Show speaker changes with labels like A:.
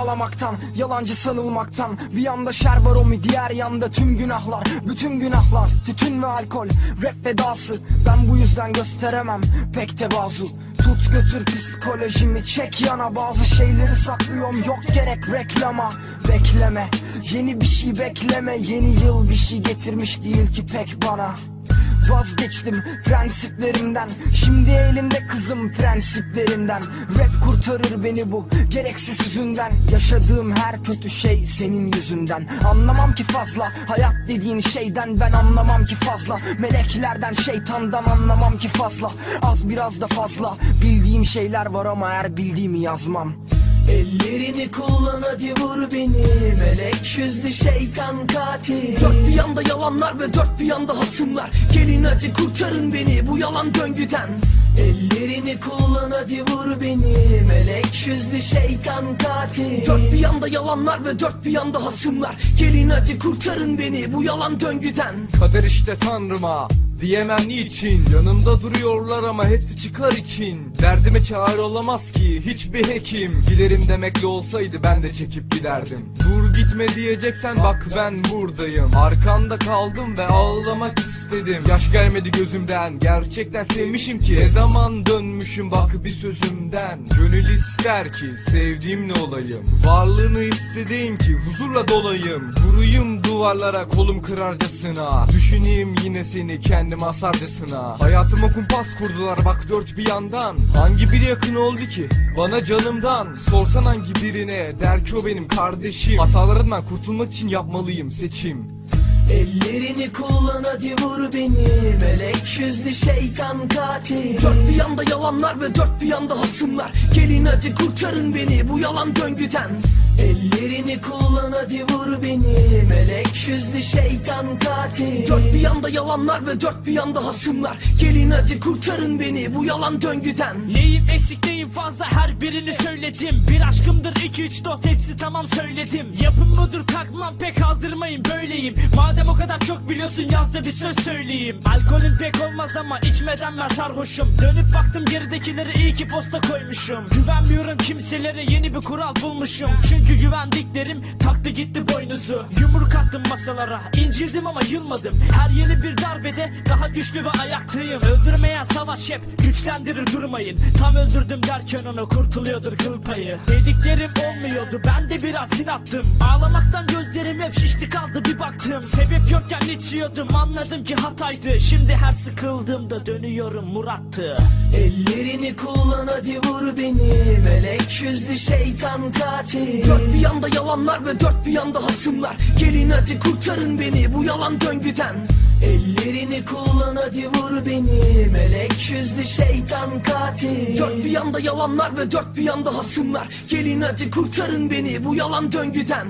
A: ağlamaktan Yalancı sanılmaktan. Bir yanda şer var o mi diğer yanda tüm günahlar. Bütün günahlar tütün ve alkol Rap vedası. Ben bu yüzden gösteremem Pek tevazu. Tut götür psikolojimi çek yana Bazı şeyleri saklıyorum. Yok gerek reklama Bekleme. Yeni bir şey bekleme Yeni yıl bir şey getirmiş değil ki pek bana Vazgeçtim prensiplerimden. Şimdi elimde kızım prensiplerinden. Rap kurtarır beni bu gereksiz yüzünden. Yaşadığım her kötü şey senin yüzünden. Anlamam ki fazla hayat dediğin şeyden Ben anlamam ki fazla. Meleklerden şeytandan anlamam ki fazla. Az biraz da fazla. Bildiğim şeyler var ama her bildiğimi yazmam.
B: Ellerini kullan Yüzlü şeytan katil. Dört bir yanda yalanlar ve dört bir yanda hasımlar. Gelin hadi kurtarın beni bu yalan döngüden. Ellerini kullan hadi vur beni. Melek yüzlü şeytan katil. Dört bir yanda yalanlar ve dört bir yanda hasımlar. Gelin hadi kurtarın beni bu yalan döngüden.
C: Kader işte tanrıma Diyemem niçin? Yanımda duruyorlar ama hepsi çıkar için. Derdime çare olamaz ki hiçbir hekim. Giderim demekle olsaydı ben de çekip giderdim. Dur gitme diyeceksen bak ben buradayım. Arkanda kaldım ve ağlamak istedim. Yaş gelmedi gözümden Gerçekten sevmişim ki. Ne zaman dönmüşüm bak bir sözümden. Gönül ister ki sevdiğimle olayım. Varlığını istediğim ki huzurla dolayım. Vuruyum duvarlara kolum kırarcasına. Düşüneyim yine seni kendim asarcasına Hayatıma kumpas kurdular bak dört bir yandan. Hangi biri yakın oldu ki? Bana canımdan. Sorsan hangi birine? Der ki o benim kardeşim. Hatalarımdan kurtulmak için yapmalıyım seçim.
B: Ellerini kullan hadi vur beni. Melek yüzlü şeytan katil. Dört bir yanda yalanlar ve dört bir yanda hasımlar. Gelin hadi kurtarın beni bu yalan döngüden. Ellerini kullan hadi vur beni Melek yüzlü şeytan katil. Dört bir yanda yalanlar ve dört bir yanda hasımlar. Gelin hadi kurtarın beni bu yalan döngüden.
D: Neyim eksik neyim fazla her birini söyledim. Bir aşkımdır iki üç dost hepsi tamam söyledim. Yapım budur takmam pek aldırmayın böyleyim. Madem o kadar çok biliyorsun yaz da bir söz söyleyeyim. Alkolüm pek olmaz ama içmeden ben sarhoşum. Dönüp baktım geridekileri iyi ki posta koymuşum. Güvenmiyorum kimselere yeni bir kural bulmuşum. Çünkü güvendiklerim taktı gitti boynuzu. Yumruk attım masalara. İncildim ama yılmadım. Her yeni bir darbede. Daha güçlü ve ayaktayım. Öldürmeyen savaş hep güçlendirir durmayın. Tam öldürdüm derken onu kurtuluyordur kıl payı. Dediklerim olmuyordu. Ben de biraz inattım. Ağlamaktan gözlerim hep şişti kaldı. Bir baktım. Sebep yokken içiyordum. Anladım ki hataydı. Şimdi her sıkıldığımda dönüyorum Murat'tı
B: Ellerini kullan hadi vur beni. Melek yüzlü şeytan katil. Dört bir yanda yalanlar ve dört yanda hasımlar Gelin hadi kurtarın beni bu yalan döngüden. Ellerini kullan hadi vur beni. Melek yüzlü şeytan katil. Dört bir yanda yalanlar ve dört bir yanda hasımlar Gelin hadi kurtarın beni bu yalan döngüden